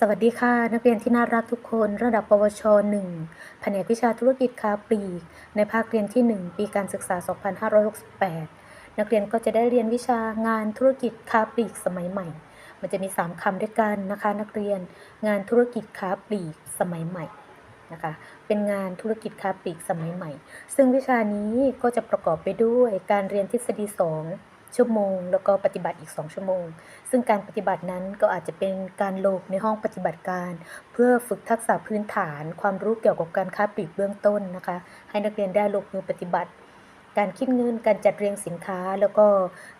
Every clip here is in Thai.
สวัสดีค่ะ นักเรียนที่น่ารักทุกคนระดับปวช 1 แผนกวิชาธุรกิจค้าปลีก ในภาคเรียนที่ 1 ปีการศึกษา 2568 นักเรียนก็จะได้เรียนวิชางานธุรกิจค้าปลีกสมัยใหม่ มันจะมี 3คำด้วยกันนะคะ นักเรียนงานธุรกิจค้าปลีกสมัยใหม่นะคะเป็นงานธุรกิจค้าปลีกสมัยใหม่ ซึ่งวิชานี้ก็จะประกอบไปด้วยการเรียนทฤษฎี 2 ชั่วโมง แล้วก็ปฏิบัติอีก 2 ชั่วโมง ซึ่งการปฏิบัตินั้นก็อาจจะเป็นการลกในห้องปฏิบัติการ เพื่อฝึกทักษะพื้นฐาน ความรู้เกี่ยวกับการค้าปลีกเบื้องต้นนะคะ ให้นักเรียนได้ลงมือปฏิบัติ การคิดเงิน การจัดเรียงสินค้า แล้วก็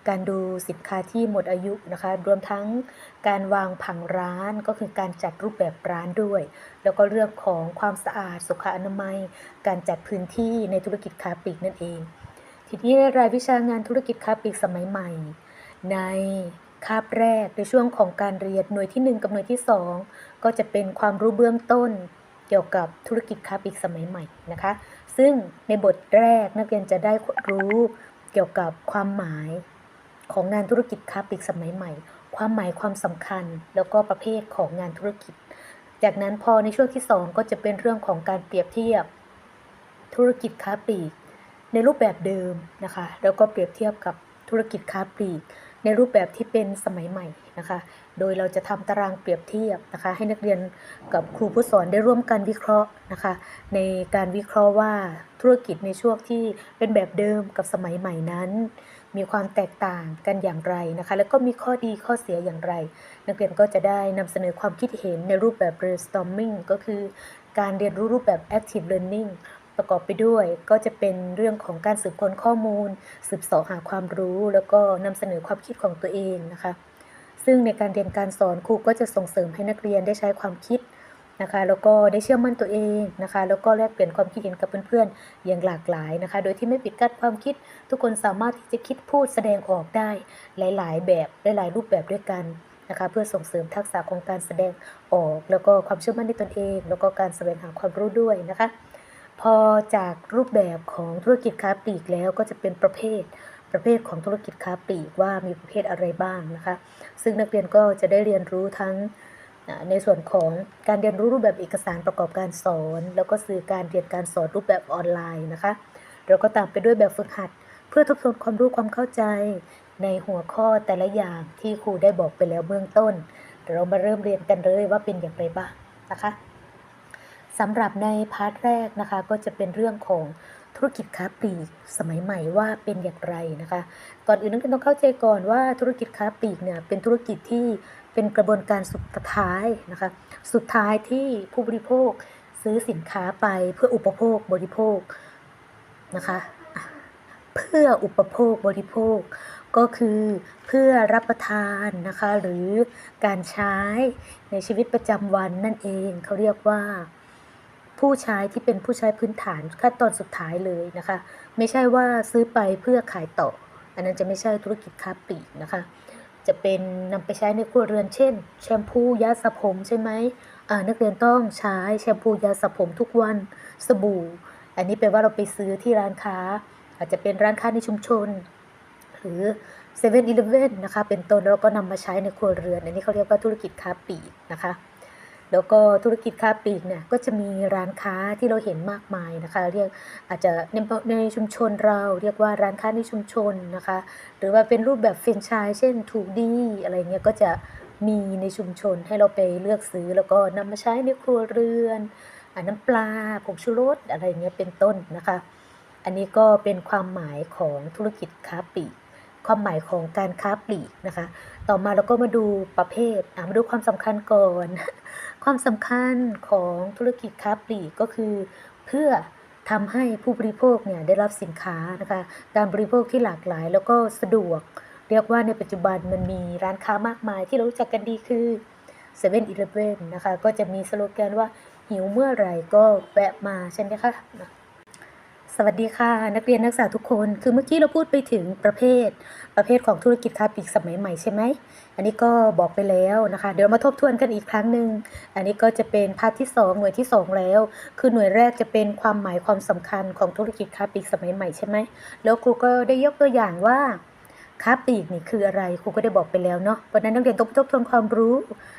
การดูสินค้าที่หมดอายุนะคะ รวมทั้งการวางผังร้านก็คือการจัดรูปแบบร้านด้วย แล้วก็เรื่องของความสะอาดสุขอนามัย การจัดพื้นที่ในธุรกิจค้าปลีกนั่นเอง ทีนี้ในรายวิชางานธุรกิจค้าปลีกสมัยใหม่ ในคาบแรกในช่วงของการเรียนหน่วยที่ 1 กับหน่วยที่ 2 ก็จะเป็นความรู้เบื้องต้นเกี่ยวกับธุรกิจค้าปลีกสมัยใหม่นะคะ ซึ่งในบทแรกนักเรียนจะได้รู้เกี่ยวกับความหมายของงานธุรกิจค้าปลีกสมัยใหม่ ความหมายความสำคัญแล้วก็ประเภทของงานธุรกิจ จากนั้นพอในช่วงที่ 2 ก็จะเป็นเรื่องของการเปรียบเทียบ ธุรกิจค้าปลีก ในรูปแบบเดิมนะคะ แล้วก็เปรียบเทียบกับธุรกิจค้าปลีก ในรูปแบบที่เป็นสมัยใหม่นะคะ โดยเราจะทำตารางเปรียบเทียบนะคะ ให้นักเรียนกับครูผู้สอนได้ร่วมกันวิเคราะห์นะคะ ในการวิเคราะห์ว่าธุรกิจในช่วงที่เป็นแบบเดิมกับสมัยใหม่นั้น มีความแตกต่างกันอย่างไรนะคะ แล้วก็มีข้อดีข้อเสียอย่างไร นักเรียนก็จะได้นำเสนอความคิดเห็นในรูปแบบ brainstorming ก็คือการเรียนรู้รูปแบบ active learning ประกอบไปด้วยก็จะเป็นเรื่องของการสืบค้นข้อมูล สืบเสาะหาความรู้ แล้วก็นำเสนอความคิดของตัวเองนะคะ ซึ่งในการเรียนการสอนครูก็จะส่งเสริมให้นักเรียนได้ใช้ความคิดนะคะแล้วก็ได้เชื่อมั่นตัวเองนะคะแล้วก็แลกเปลี่ยนความคิดเห็นกับเพื่อนๆ อย่างหลากหลายนะคะ โดยที่ไม่ปิดกั้นความคิด ทุกคนสามารถที่จะคิดพูดแสดงออกได้หลาย ๆ แบบหลายๆรูปแบบด้วยกันนะคะเพื่อส่งเสริมทักษะของการแสดงออก แล้วก็ความเชื่อมั่นในตนเอง แล้วก็การแสวงหาความรู้ด้วยนะคะ พอจากรูปแบบของธุรกิจค้าปลีกแล้วก็จะเป็นประเภทประเภทของธุรกิจค้าปลีกว่ามีประเภทอะไรบ้างนะคะ ซึ่งนักเรียนก็จะได้เรียนรู้ทั้งในส่วนของการเรียนรู้รูปแบบเอกสารประกอบการสอน แล้วก็สื่อการเรียนการสอนรูปแบบออนไลน์นะคะแล้วก็ตามไปด้วยแบบฝึกหัด เพื่อทบทวนความรู้ความเข้าใจ ในหัวข้อแต่ละอย่างที่ครูได้บอกไปแล้วเบื้องต้น เรามาเริ่มเรียนกันเลยว่าเป็นอย่างไรบ้างนะคะ สำหรับในพาร์ทแรกนะคะ ก็จะเป็นเรื่องของธุรกิจค้าปลีกสมัยใหม่ว่าเป็นอย่างไรนะคะ ก่อนอื่นนักเรียนต้องเข้าใจก่อนว่าธุรกิจค้าปลีกเนี่ยเป็นธุรกิจที่เป็นกระบวนการสุดท้ายนะคะ สุดท้ายที่ผู้บริโภคซื้อสินค้าไปเพื่ออุปโภคบริโภคนะคะอะเพื่ออุปโภคบริโภค ก็คือเพื่อรับประทานนะคะ หรือการใช้ในชีวิตประจำวันนั่นเองเขาเรียกว่า ผู้ใช้ที่เป็นผู้ใช้พื้นฐานขั้นตอนสุดท้ายเลยนะคะ ไม่ใช่ว่าซื้อไปเพื่อขายต่อ อันนั้นจะไม่ใช่ธุรกิจค้าปลีกนะคะ จะเป็นนำไปใช้ในครัวเรือนเช่น แชมพูยาสระผมใช่ไหมนักเรียนต้องใช้แชมพูยาสระผมทุกวันสบู่ อันนี้แปลว่าเราไปซื้อที่ร้านค้า อาจจะเป็นร้านค้าในชุมชน หรือเซเว่นอีเลฟเว่นนะคะเป็นต้นแล้วก็นำมาใช้ในครัวเรือน อันนี้เขาเรียกว่าธุรกิจค้าปลีกนะคะ แล้วก็ธุรกิจค้าปลีกเนี่ยก็จะมีร้านค้าที่เราเห็นมากมายนะคะ เรียกอาจจะในในชุมชนเราเรียกว่าร้านค้าในชุมชนนะคะ หรือว่าเป็นรูปแบบแฟรนไชส์เช่นถูกดีอะไรเงี้ยก็จะมีในชุมชนให้เราไปเลือกซื้อ แล้วก็นำมาใช้ในครัวเรือนอน้ำปลาผงชูรสอะไรเงี้ยเป็นต้นนะคะ อันนี้ก็เป็นความหมายของธุรกิจค้าปลีกความหมายของการค้าปลีกนะคะ ต่อมาเราก็มาดูประเภทมาดูความสำคัญก่อน ความสำคัญของธุรกิจค้าปลีกก็คือ เพื่อทำให้ผู้บริโภคเนี่ยได้รับสินค้านะคะการบริโภคที่หลากหลายแล้วก็สะดวก เรียกว่าในปัจจุบันมันมีร้านค้ามากมายที่เรารู้จักกันดีคือ7 e เ e ่ e อนะคะก็จะมีสโลแกนว่าหิวเมื่อไหร่ก็แวะมาใช่ไหมคะ สวัสดีค่ะ นักเรียนนักศึกษาทุกคนคือเมื่อกี้เราพูดไปถึงประเภท ประเภทของธุรกิจค้าปลีกสมัยใหม่ใช่ไหมอันนี้ก็บอกไปแล้วนะคะ เดี๋ยวมาทบทวนกันอีกครั้งหนึ่งอันนี้ก็จะเป็นพาร์ทที่ 2 หน่วยที่ 2 แล้ว คือหน่วยแรกจะเป็นความหมายความสำคัญของธุรกิจค้าปลีกสมัยใหม่ใช่ไหมแล้วครูก็ได้ยกตัวอย่างว่า ค้าปลีกนี่คืออะไรครูก็ได้บอกไปแล้วเนาะเพราะฉะนั้นนักเรียนต้องทบทวนความรู้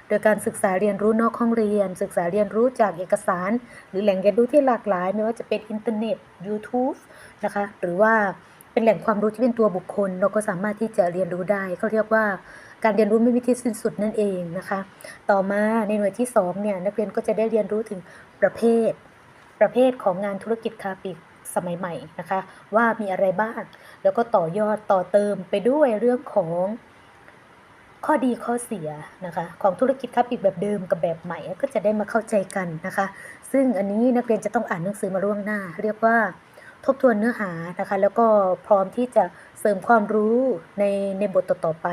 โดยการศึกษาเรียนรู้นอกห้องเรียน ศึกษาเรียนรู้จากเอกสาร หรือแหล่งเรียนรู้ที่หลากหลาย ไม่ว่าจะเป็นอินเทอร์เน็ต YouTube นะคะ หรือว่าเป็นแหล่งความรู้ที่เป็นตัวบุคคล เราก็สามารถที่จะเรียนรู้ได้เขาเรียกว่าการเรียนรู้ไม่มีที่สิ้นสุดนั่นเองนะคะ ต่อมาในหน่วยที่สองเนี่ยนักเรียนก็จะได้เรียนรู้ถึงประเภท ประเภทของงานธุรกิจค้าปลีก สมัยใหม่นะคะ ว่ามีอะไรบ้าง แล้วก็ต่อยอดต่อเติมไปด้วยเรื่องของข้อดีข้อเสียนะคะ ของธุรกิจค้าปลีกแบบเดิมกับแบบใหม่ก็จะได้มาเข้าใจกันนะคะ ซึ่งอันนี้นักเรียนจะต้องอ่านหนังสือมาล่วงหน้า เรียกว่า ทบทวนเนื้อหานะคะ แล้วก็พร้อมที่จะเสริมความรู้ในในบทต่อๆไป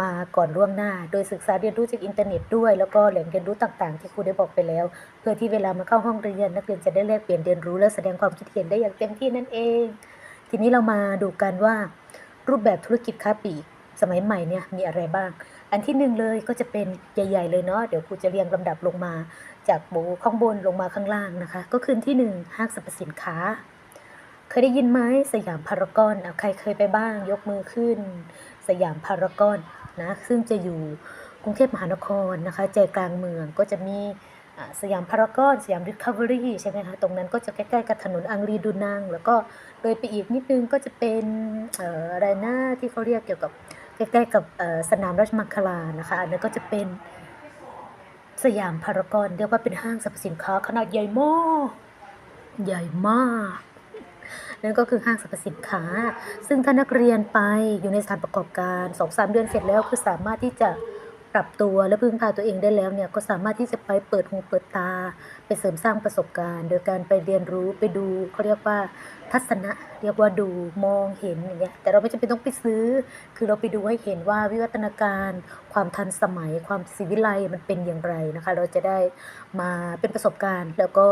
มาก่อนล่วงหน้า โดยศึกษาเรียนรู้จากอินเทอร์เน็ตด้วย แล้วก็แหล่งเรียนรู้ต่างๆ ที่ครูได้บอกไปแล้ว เพื่อที่เวลามาเข้าห้องเรียน นักเรียนจะได้แลกเปลี่ยนเรียนรู้และแสดงความคิดเห็นได้อย่างเต็มที่นั่นเอง ทีนี้เรามาดูกันว่า รูปแบบธุรกิจค้าปลีกสมัยใหม่เนี่ยมีอะไรบ้าง อันที่หนึ่งเลยก็จะเป็นใหญ่ ๆ เลยเนาะ เดี๋ยวครูจะเรียงลำดับลงมา จากโบข้างบนลงมาข้างล่างนะคะ ก็คือที่หนึ่งห้างสรรพสินค้า เคยได้ยินไหมสยามพารากอนอะใครเคยไปบ้าง ยกมือขึ้น สยามพารากอนนะซึ่งจะอยู่กรุงเทพมหานครนะคะใจกลางเมืองก็จะมีสยามพารากอนสยามริคาเวอรี่ใช่ไหมคะตรงนั้นก็จะใกล้ๆกับถนนอังรีดูนังแล้วก็เลยไปอีกนิดนึงก็จะเป็นอะไรนะที่เขาเรียกเกี่ยวกับใกล้ๆกับสนามราชมังคลานะคะอันนั้นก็จะเป็นสยามพารากอนเรียกว่าเป็นห้างสรรพสินค้าขนาดใหญ่มากใหญ่มาก นั่นก็คือห้างสรรพสินค้า ซึ่งถ้านักเรียนไปอยู่ในสถานประกอบการ2อสเดือนเสร็จแล้วคือสามารถที่จะปรับตัวและพึ่งพาตัวเองได้แล้วเนี่ยก็สามารถที่จะไปเปิดหูเปิดตา ไปเสริมสร้างประสบการณ์ โดยการไปเรียนรู้ไปดูเขาเรียกว่าทัศนะ เรียกว่าดูมองเห็นอย่างเงี้ยแต่เราไม่จำเป็นต้องไปซื้อ คือเราไปดูให้เห็นว่าวิวัฒนาการ ความทันสมัย ความศิวิไลมันเป็นอย่างไรนะคะ เราจะได้มาเป็นประสบการณ์แล้วก็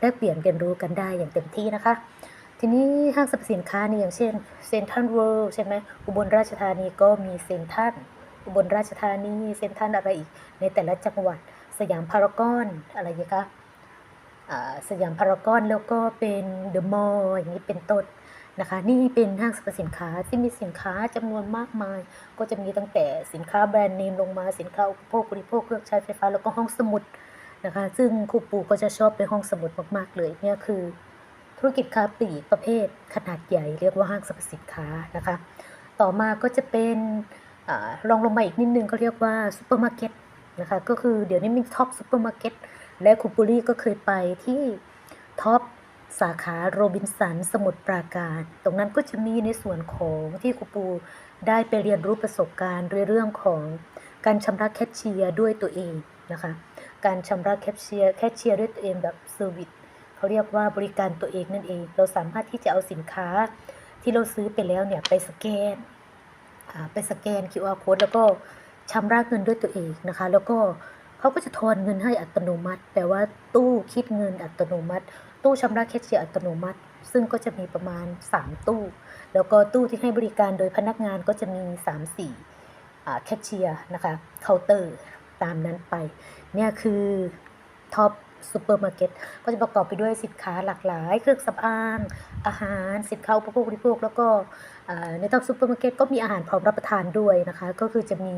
แลกเปลี่ยนเรียนรู้กันได้อย่างเต็มที่นะคะ ทีนี้ห้างสรรพสินค้านี่อย่างเช่นเซ็นทรัลเวิลด์ใช่ไหมอุบลราชธานีก็มีเซ็นทรัลอุบลราชธานีเซ็นทรัลอะไรอีก ในแต่ละจังหวัดสยามพารากอนอะไรอย่างเงี้ยคะอ่าสยามพารากอนแล้วก็เป็นเดอะมอลล์อย่างนี้เป็นต้นนะคะนี่เป็นห้างสรรพสินค้าที่มีสินค้าจำนวนมากมาย ก็จะมีตั้งแต่สินค้าแบรนด์เนมลงมาสินค้าอุปโภคบริโภคเครื่องใช้ไฟฟ้าแล้วก็ห้องสมุดนะคะ ซึ่งครูปูก็จะชอบไปห้องสมุดมากๆเลยเนี่ยคือ ธุรกิจค้าปลีกประเภทขนาดใหญ่เรียกว่าห้างสรรพสินค้านะคะ ต่อมาก็จะเป็นอลองลงมาอีกนิดนึงก็เรียกว่าซูเปอร์มาร์เก็ตนะคะก็คือเดี๋ยวนี้มีท็อปซูเปอร์มาร์เก็ตและคูปุรีก็เคยไปที่ท็อปสาขาโรบินสันสมุทรปราการ ตรงนั้นก็จะมีในส่วนของที่ครูปูได้ไปเรียนรู้ประสบการณ์เรื่องของการชำระแคชเชียร์ด้วยตัวเองนะคะ การชำระแคชเชียร์แคชเชียร์ด้วยตัวเองแบบเซอร์วิส เขาเรียกว่าบริการตัวเองนั่นเอง เราสามารถที่จะเอาสินค้าที่เราซื้อไปแล้วเนี่ยไปสแกนไปสแกน QR code แล้วก็ชำระเงินด้วยตัวเองนะคะ แล้วก็เขาก็จะทอนเงินให้อัตโนมัติ แปลว่าตู้คิดเงินอัตโนมัติ ตู้ชำระแคชเชียร์อัตโนมัติ ซึ่งก็จะมีประมาณ 3 ตู้ แล้วก็ตู้ที่ให้บริการโดยพนักงานก็จะมี 3-4อ่แคชเชียร์นะคะเคาน์เตอร์ตามนั้นไป เนี่ยคือท็อป ซูเปอร์มาร์เก็ตก็จะประกอบไปด้วยสินค้าหลากหลาย เครื่องสำอาง อาหาร สินค้าอุปโภคบริโภค แล้วก็ในท็อปซูเปอร์มาร์เก็ตก็มีอาหารพร้อมรับประทานด้วยนะคะ ก็คือจะมี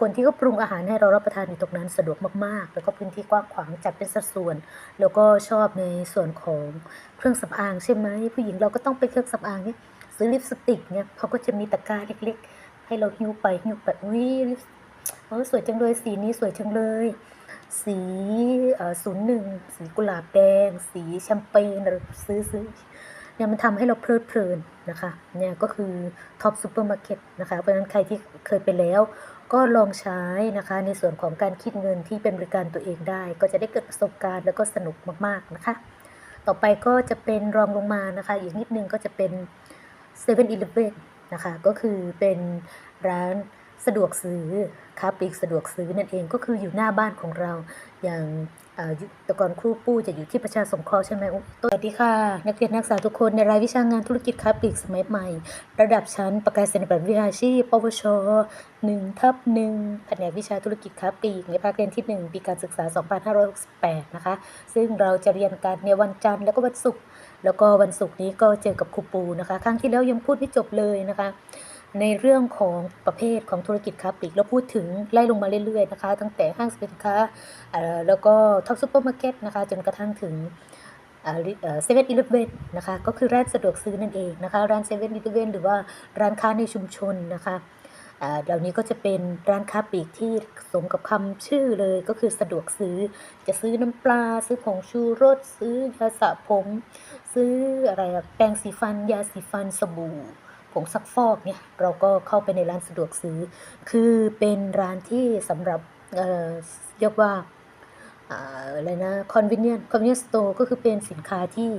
คนที่เขาปรุงอาหารให้เรารับประทานอยู่ตรงนั้นสะดวกมาก ๆ แล้วก็พื้นที่กว้างขวางจัดเป็นสัดส่วน แล้วก็ชอบในส่วนของเครื่องสำอางใช่ไหมผู้หญิงเราก็ต้องไปเครื่องสำอางเนี่ยซื้อลิปสติกเนี่ยเขาก็จะมีตะกร้าเล็ก ๆ ให้เราหิ้วไปหิ้วไปอุ้ยลิปเออสวยจังเลยสีนี้สวยจังเลย สีศูนย์หนึ่งสีกุหลาบแดง สีแชมเปญเราซื้อซื้อเนี่ยมันทำให้เราเพลิดเพลินนะคะเนี่ยก็คือท็อปซูเปอร์มาร์เก็ตนะคะเพราะฉะนั้นใครที่เคยไปแล้วก็ลองใช้นะคะในส่วนของการคิดเงินที่เป็นบริการตัวเองได้ ก็จะได้เกิดประสบการณ์แล้วก็สนุกมากๆนะคะ ต่อไปก็จะเป็นรองลงมานะคะ อีกนิดนึงก็จะเป็น7 e เ e ่ e อนะคะ ก็คือเป็นร้าน สะดวกซื้อค้าปลีกสะดวกซื้อนั่นเองก็คืออยู่หน้าบ้านของเรา อย่างแต่ก่อนครูปู้จะอยู่ที่ประชาสงเคราะห์ใช่ไหมอุ๊ยสวัสดีค่ะ นักเรียนนักศึกษาทุกคนในรายวิชางานธุรกิจค้าปลีกสมัยใหม่ ระดับชั้นประกาศนียบัตรวิชาชีพ ปวช1ทับ1แผนกวิชาธุรกิจค้าปลีกในภาคเรียนที่ 1 ปีการศึกษา 2568 นะคะ ซึ่งเราจะเรียนกันในวันจันทร์แล้วก็วันศุกร์แล้วก็วันศุกร์นี้ก็เจอกับครูปูนะคะ ครั้งที่แล้วยังพูดไม่จบเลยนะคะ ในเรื่องของประเภทของธุรกิจค้าปลีกเราพูดถึงไล่ลงมาเรื่อยๆนะคะ ตั้งแต่ห้างสินค้าแล้วก็ท็อปซูเปอร์มาร์เก็ตนะคะจนกระทั่งถึงเซเว่นอีเลฟเว่นนะคะก็คือร้านสะดวกซื้อนั่นเองนะคะร้านเซเว่นอีเลฟเว่นหรือว่าร้านค้าในชุมชนนะคะเหล่านี้ก็จะเป็นร้านค้าปลีกที่สมกับคำชื่อเลยก็คือสะดวกซื้อจะซื้อน้ำปลา ซื้อผงชูรส ซื้อยาสระผม ซื้ออะไรแปรงสีฟัน ยาสีฟันสบู่ ผงซักฟอกเนี่ยเราก็เข้าไปในร้านสะดวกซื้อ คือเป็นร้านที่สำหรับเอ่อเรียกว่าอะไรนะ convenient convenience store ก็คือเป็นสินค้าที่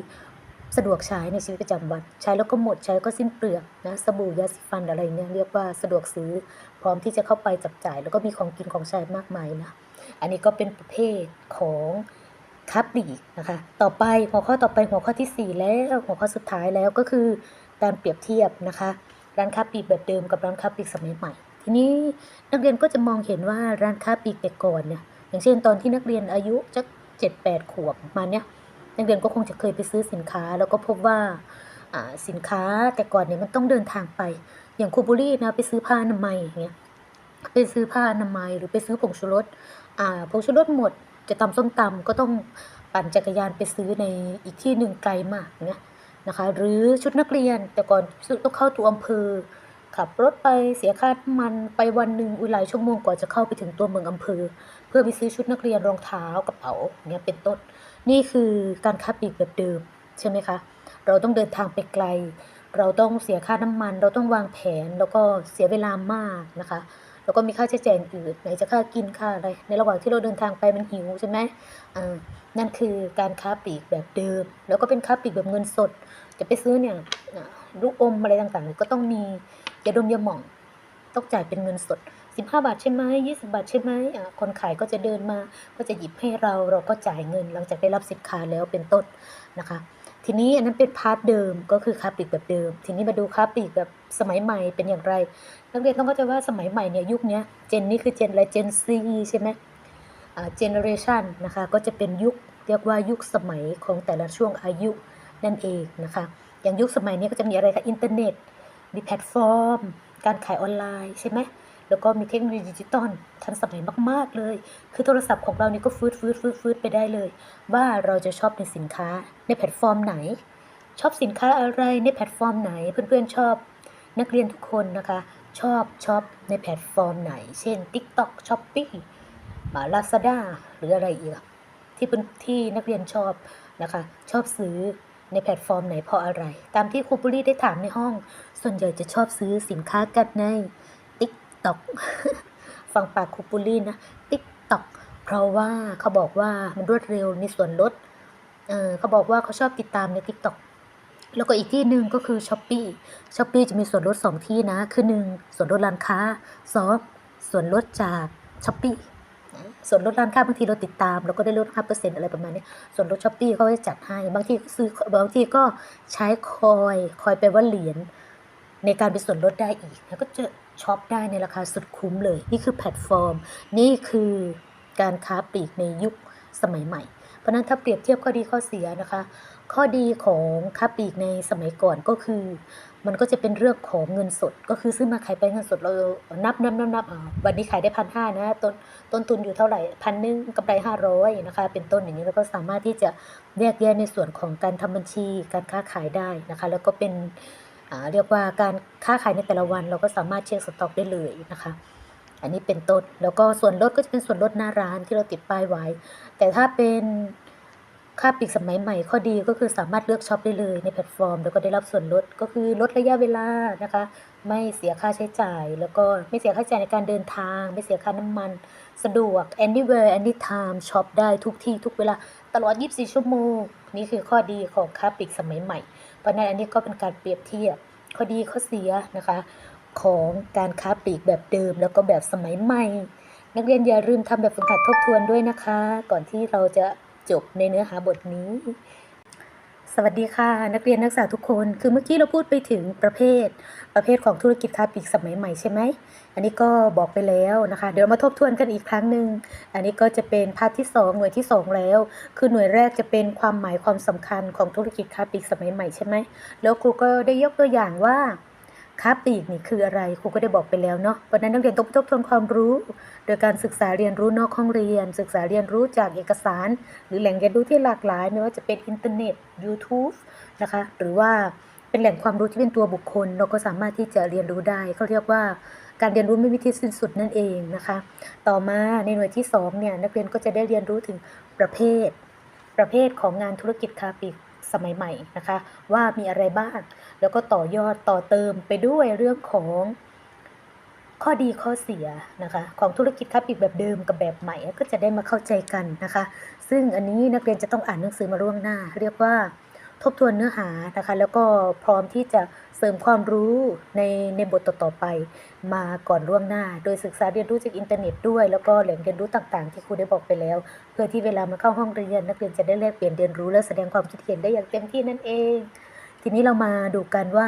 สะดวกใช้ในชีวิตประจำวัน ใช้แล้วก็หมดใช้แล้วก็สิ้นเปลืองนะสบู่ยาสีฟันอะไรเนี่ยเรียกว่าสะดวกซื้อ พร้อมที่จะเข้าไปจับจ่าย แล้วก็มีของกินของใช้มากมายนะอันนี้ก็เป็นประเภทของค้าปลีกนะคะ ต่อไปหัวข้อต่อไปหัวข้อที่ 4 แล้วหัวข้อสุดท้ายแล้วก็คือ การเปรียบเทียบนะคะ ร้านค้าปลีกแบบเดิมกับร้านค้าปลีกสมัยใหม่ ทีนี้นักเรียนก็จะมองเห็นว่าร้านค้าปลีกแต่ก่อนเนี่ยอย่างเช่นตอนที่นักเรียนอายุจักเจ็ดแปดขวบมาเนี้ยนักเรียนก็คงจะเคยไปซื้อสินค้า แล้วก็พบว่าสินค้าแต่ก่อนเนี่ยมันต้องเดินทางไป อย่างคูบุรีนะไปซื้อผ้าอนามัยอย่างเงี้ยไปซื้อผ้าอนามัยหรือไปซื้อผงชูรสผงชูรสหมดจะตำส้มตำก็ต้องปั่นจักรยานไปซื้อในอีกที่หนึ่งไกลมากเงี้ย นะคะ หรือชุดนักเรียนแต่ก่อนต้องเข้าตัวอำเภอขับรถไปเสียค่าน้ำมันไปวันหนึ่งอุยหลายชั่วโมงกว่าจะเข้าไปถึงตัวเมืองอำเภอ เพื่อไปซื้อชุดนักเรียนรองเท้ากระเป๋าเนี้ยเป็นต้น นี่คือการค้าปลีกแบบเดิมใช่ไหมคะ เราต้องเดินทางไปไกล เราต้องเสียค่าน้ำมัน เราต้องวางแผนแล้วก็เสียเวลามากนะคะ แล้วก็มีค่าใช้จ่ายอื่นไหนจะค่ากินค่าอะไร ในระหว่างที่เราเดินทางไปมันหิวใช่ไหมอ่านั่นคือการค้าปลีกแบบเดิม แล้วก็เป็นค้าปลีกแบบเงินสด จะไปซื้อเนี่ยอ่าลูกอมอะไรต่างๆ ก็ต้องมียาดมยาหม่องต้องจ่ายเป็นเงินสด 15 บาทใช่ไหม20 บาทใช่ไหมคนขายก็จะเดินมา ก็จะหยิบให้เราเราก็จ่ายเงิน หลังจากได้รับสินค้าแล้วเป็นต้นนะคะ ทีนี้อันนั้นเป็นพาร์ทเดิมก็คือค้าปลีกแบบเดิม ทีนี้มาดูค้าปลีกแบบสมัยใหม่เป็นอย่างไร นักเรียนต้องเข้าใจว่าสมัยใหม่เนี่ยยุคนี้เจนนี่คือเจนอะไรเจนซีใช่ไหมอ่าเจเนอเรชันนะคะก็จะเป็นยุคเรียกว่ายุคสมัยของแต่ละช่วงอายุนั่นเองนะคะอย่างยุคสมัยนี้ก็จะมีอะไรคะอินเทอร์เน็ตมีแพลตฟอร์ม การขายออนไลน์ใช่ไหม แล้วก็มีเทคโนโลยีดิจิตอลทันสมัยมาก ๆ เลย คือโทรศัพท์ของเรานี่ก็ฟืดฟืดฟืดฟืดไปได้เลย ว่าเราจะชอบในสินค้าในแพลตฟอร์มไหน ชอบสินค้าอะไรในแพลตฟอร์มไหน เพื่อนๆชอบนักเรียนทุกคนนะคะ ชอบชอบในแพลตฟอร์มไหน เช่น TikTok Shopee มาลาซาด้าหรืออะไรอีกที่เพื่อนที่นักเรียนชอบนะคะ ชอบซื้อในแพลตฟอร์มไหนเพราะอะไร ตามที่ครูปุรีได้ถามในห้อง ส่วนใหญ่จะชอบซื้อสินค้ากันใน TikTok ฟังปากคูปุรีนะ TikTok เพราะว่าเขาบอกว่ามันรวดเร็วมีส่วนลดเออเขาบอกว่าเขาชอบติดตามใน TikTok แล้วก็อีกที่หนึ่งก็คือ s h อ p e e s h อ p e e จะมีส่วนลด 2 ที่นะ คือ 1 ส่วนลดร้านค้า 2 ส่วนลดจาก s h อ p e e ส่วนลดร้านค้าบางทีเราติดตามเราก็ได้ลด5เปอร์เซ็นต์อะไรประมาณนี้ ส่วนลดช้อปปี้เขาจะจัดให้ บางทีซื้อบางทีก็ใช้คอย คอยแปลว่าเหรียญในการเป็นส่วนลดได้อีก แล้วก็จะ ช็อปได้ในราคาสุดคุ้มเลย นี่คือแพลตฟอร์ม นี่คือการค้าปลีกในยุคสมัยใหม่ เพราะนั้นถ้าเปรียบเทียบข้อดีข้อเสียนะคะ ข้อดีของค้าปลีกในสมัยก่อนก็คือ มันก็จะเป็นเรื่องของเงินสด ก็คือซื้อมาขายไปเงินสดเรานับนับนับนับอ่าวันนี้ขายได้พันห้านะต้นต้นทุนอยู่เท่าไหร่พันหนึ่งกำไรห้าร้อยนะคะ เป็นต้นอย่างนี้เราก็สามารถที่จะแยกแยะในส่วนของการทำบัญชี การค้าขายได้นะคะ แล้วก็เป็น เรียกว่าการค้าขายในแต่ละวัน เราก็สามารถเช็คสต็อกได้เลยนะคะ อันนี้เป็นต้นแล้วก็ส่วนลดก็จะเป็นส่วนลดหน้าร้านที่เราติดป้ายไว้ แต่ถ้าเป็นค่าปลีกสมัยใหม่ข้อดีก็คือสามารถเลือกช็อปได้เลยในแพลตฟอร์ม แล้วก็ได้รับส่วนลดก็คือลดระยะเวลานะคะ ไม่เสียค่าใช้จ่าย แล้วก็ไม่เสียค่าใช้จ่ายในการเดินทาง ไม่เสียค่าน้ำมัน สะดวก anywhere anytime ช็อปได้ทุกที่ทุกเวลาตลอด 24 ชั่วโมง นี่คือข้อดีของค้าปลีกสมัยใหม่ เพราะนั้นอันนี้ก็เป็นการเปรียบเทียบข้อดีข้อเสียนะคะ ของการค้าปลีกแบบเดิมแล้วก็แบบสมัยใหม่ นักเรียนอย่าลืมทำแบบฝึกหัดทบทวนด้วยนะคะ ก่อนที่เราจะจบในเนื้อหาบทนี้ วัสดีค่ะ นักเรียนนักศึกษาทุกคน คือเมื่อกี้เราพูดไปถึงประเภท ประเภทของธุรกิจค้าปลีกสมัยใหม่ใช่ไหม อันนี้ก็บอกไปแล้วนะคะ เดี๋ยวมาทบทวนกันอีกครั้งหนึ่งอันนี้ก็จะเป็นภาคที่ 2 หน่วยที่ 2 แล้ว คือหน่วยแรกจะเป็นความหมายความสำคัญของธุรกิจค้าปลีกสมัยใหม่ใช่ไหมแล้วครูก็ได้ยกตัวอย่างว่า ค้าปลีกนี่คืออะไรครูก็ได้บอกไปแล้วเนาะเพราะนั้นนักเรียนต้องทบทวนความรู้ โดยการศึกษาเรียนรู้นอกห้องเรียน ศึกษาเรียนรู้จากเอกสาร หรือแหล่งเรียนรู้ที่หลากหลาย ไม่ว่าจะเป็นอินเทอร์เน็ต YouTube นะคะหรือว่าเป็นแหล่งความรู้ที่เป็นตัวบุคคล เราก็สามารถที่จะเรียนรู้ได้เขาเรียกว่าการเรียนรู้ไม่มีที่สิ้นสุดนั่นเองนะคะ ต่อมาในหน่วยที่2เนี่ยนักเรียนก็จะได้เรียนรู้ถึงประเภท ประเภทของงานธุรกิจค้าปลีก สมัยใหม่นะคะ ว่ามีอะไรบ้าง แล้วก็ต่อยอดต่อเติมไปด้วยเรื่องของข้อดีข้อเสียนะคะของธุรกิจค้าปลีกแบบเดิมกับแบบใหม่ก็จะได้มาเข้าใจกันนะคะ ซึ่งอันนี้นักเรียนจะต้องอ่านหนังสือมาล่วงหน้า เรียกว่าทบทวนเนื้อหานะคะ แล้วก็พร้อมที่จะ เสริมความรู้ในในบทต่อๆไป มาก่อนล่วงหน้า โดยศึกษาเรียนรู้จากอินเทอร์เน็ตด้วย แล้วก็แหล่งเรียนรู้ต่างๆ ที่ครูได้บอกไปแล้ว เพื่อที่เวลามาเข้าห้องเรียนนักเรียนจะได้แลกเปลี่ยนเรียนรู้และแสดงความคิดเห็นได้อย่างเต็มที่นั่นเอง ทีนี้เรามาดูกันว่า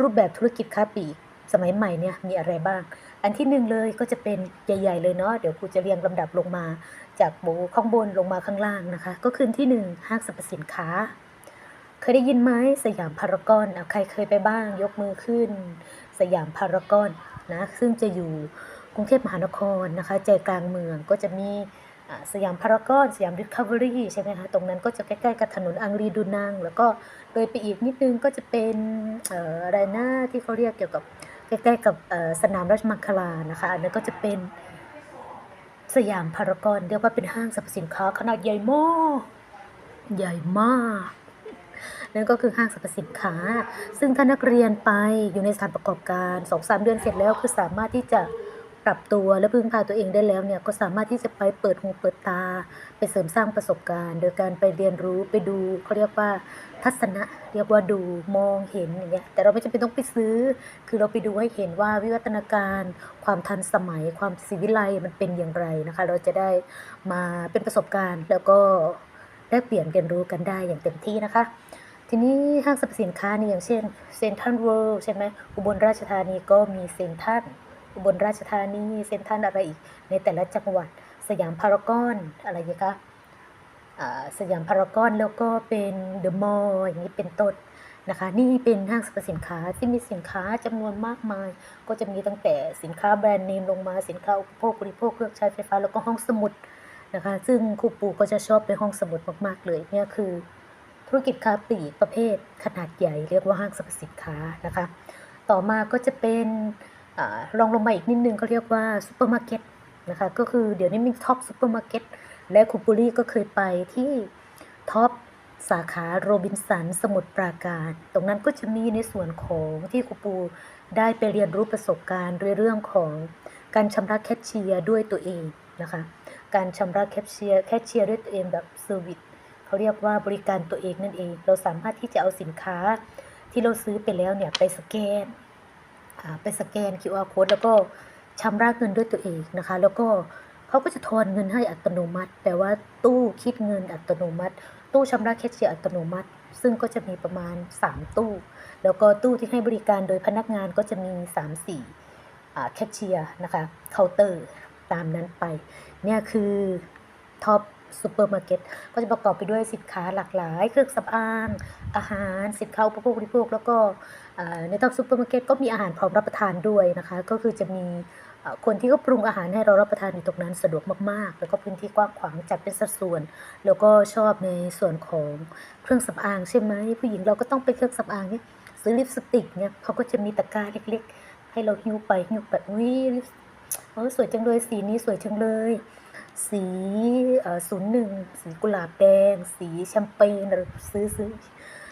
รูปแบบธุรกิจค้าปลีกสมัยใหม่เนี่ยมีอะไรบ้าง อันที่หนึ่งเลยก็จะเป็นใหญ่ ๆ เลยเนาะ เดี๋ยวครูจะเรียงลำดับลงมา จากโบข้างบนลงมาข้างล่างนะคะ ก็คือที่หนึ่งห้างสรรพสินค้า ยได้ยินไหมสยามพารากอนอะใครเคยไปบ้าง ยกมือขึ้น สยามพารากอนนะซึ่งจะอยู่กรุงเทพมหานครนะคะใจกลางเมืองก็จะมีสยามพารากอนสยามดิสคัฟเวอรี่ใช่ไหมคะตรงนั้นก็จะใกล้ๆกับถนนอังรีดูนัง แล้วก็เลยไปอีกนิดนึงก็จะเป็นอะไรนะที่เขาเรียกเกี่ยวกับใกล้ๆกับสนามราชมังคลานะคะอันนั้นก็จะเป็นสยามพารากอนเรียกว่าเป็นห้างสรรพสินค้าขนาดใหญ่มากใหญ่มาก นั่นก็คือห้างสรรพสินค้า ซึ่งถ้านักเรียนไปอยู่ในสถานประกอบการ2อสเดือนเสร็จแล้วคือสามารถที่จะปรับตัวและพึ่งพาตัวเองได้แล้วเนี่ยก็สามารถที่จะไปเปิดหูเปิดตา ไปเสริมสร้างประสบการณ์ โดยการไปเรียนรู้ไปดูเขาเรียกว่าทัศนะเรียกว่าดูมองเห็นอย่างเงี้ยแต่เราไม่จำเป็นต้องไปซื้อ คือเราไปดูให้เห็นว่าวิวัฒนาการ ความทันสมัย ความศิวิไลมันเป็นอย่างไรนะคะ เราจะได้มาเป็นประสบการณ์ แล้วก็แลกเปลี่ยนเรียนรู้กันได้อย่างเต็มที่นะคะ ทีนี้ห้างสรรพสินค้านี่อย่างเช่นเซ็นทรัลเวิลด์ใช่ไหมอุบลราชธานีก็มีเซ็นทรัลอุบลราชธานีเซ็นทรัลอะไรอีก ในแต่ละจังหวัดสยามพารากอนอะไรอย่างเงี้ยคะสยามพารากอนแล้วก็เป็นเดอะมอลล์อย่างนี้เป็นต้นนะคะนี่เป็นห้างสรรพสินค้าที่มีสินค้าจำนวนมากมาย ก็จะมีตั้งแต่สินค้าแบรนด์เนมลงมาสินค้าอุปโภคบริโภคเครื่องใช้ไฟฟ้าแล้วก็ห้องสมุดนะคะ ซึ่งครูปูก็จะชอบไปห้องสมุดมากๆเลยเนี่ยคือ ธุรกิจค้าปลีกประเภทขนาดใหญ่เรียกว่าห้างสรรพสินค้านะคะ ต่อมาก็จะเป็นอลองลงมาอีกนิดนึงเขาเรียกว่าซูเปอร์มาร์เก็ตนะคะก็คือเดี๋ยวนี้มีท็อปซูเปอร์มาร์เก็ตและครูปุรี่ก็เคยไปที่ท็อปสาขาโรบินสันสมุทรปราการ ตรงนั้นก็จะมีในส่วนของที่ครูปูได้ไปเรียนรู้ประสบการณ์เรื่องของการชำระแคชเชียร์ด้วยตัวเองนะคะ การชำระแคชเชียร์แคชเชียร์ด้วยตัวเองแบบเซอร์วิส เขาเรียกว่าบริการตัวเองนั่นเอง เราสามารถที่จะเอาสินค้าที่เราซื้อไปแล้วเนี่ยไปสแกนไปสแกน QR code แล้วก็ชำระเงินด้วยตัวเองนะคะ แล้วก็เขาก็จะทอนเงินให้อัตโนมัติ แปลว่าตู้คิดเงินอัตโนมัติ ตู้ชำระแคชเชียร์อัตโนมัติ ซึ่งก็จะมีประมาณ 3 ตู้ แล้วก็ตู้ที่ให้บริการโดยพนักงานก็จะมี 3-4อ่แคชเชียร์นะคะเคาน์เตอร์ตามนั้นไป เนี่ยคือท็อป ซูเปอร์มาร์เก็ตก็จะประกอบไปด้วยสินค้าหลากหลาย เครื่องสำอาง อาหารสินค้าอุปโภคบริโภค แล้วก็ในท็อปซูเปอร์มาร์เก็ตก็มีอาหารพร้อมรับประทานด้วยนะคะ ก็คือจะมีคนที่เขาปรุงอาหารให้เรารับประทานอยู่ตรงนั้นสะดวกมากๆ แล้วก็พื้นที่กว้างขวางจัดเป็นสัดส่วน แล้วก็ชอบในส่วนของเครื่องสำอางใช่ไหมผู้หญิงเราก็ต้องไปเครื่องสำอางเนี่ยซื้อลิปสติกเนี่ยเขาก็จะมีตะกร้าเล็กๆ ให้เราหิ้วไปหิ้วแบบอุ้ยลิปเออสวยจังเลยสีนี้สวยจังเลย สีศูนย์หนึ่งสีกุหลาบแดง สีแชมเปญเราซื้อซื้อ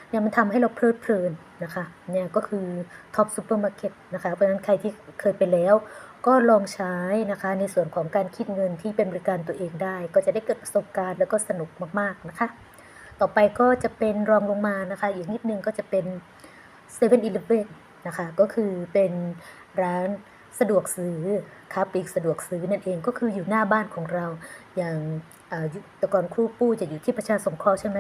เนี่ยมันทำให้เราเพลิดเพลินนะคะเนี่ยก็คือท็อปซูเปอร์มาร์เก็ตนะคะเพราะฉะนั้นใครที่เคยไปแล้ว ก็ลองใช้นะคะในส่วนของการคิดเงินที่เป็นบริการตัวเองได้ ก็จะได้เกิดประสบการณ์แล้วก็สนุกมากๆนะคะต่อไปก็จะเป็นรองลงมานะคะอีกนิดนึงก็จะเป็น7 e เ e ่ e อนะคะก็คือเป็นร้าน สะดวกซื้อค้าปลีกสะดวกซื้อนั่นเองก็คืออยู่หน้าบ้านของเรา อย่างอ่าแต่ก่อนครูปู้จะอยู่ที่ประชาสงเคราะห์ใช่ไหม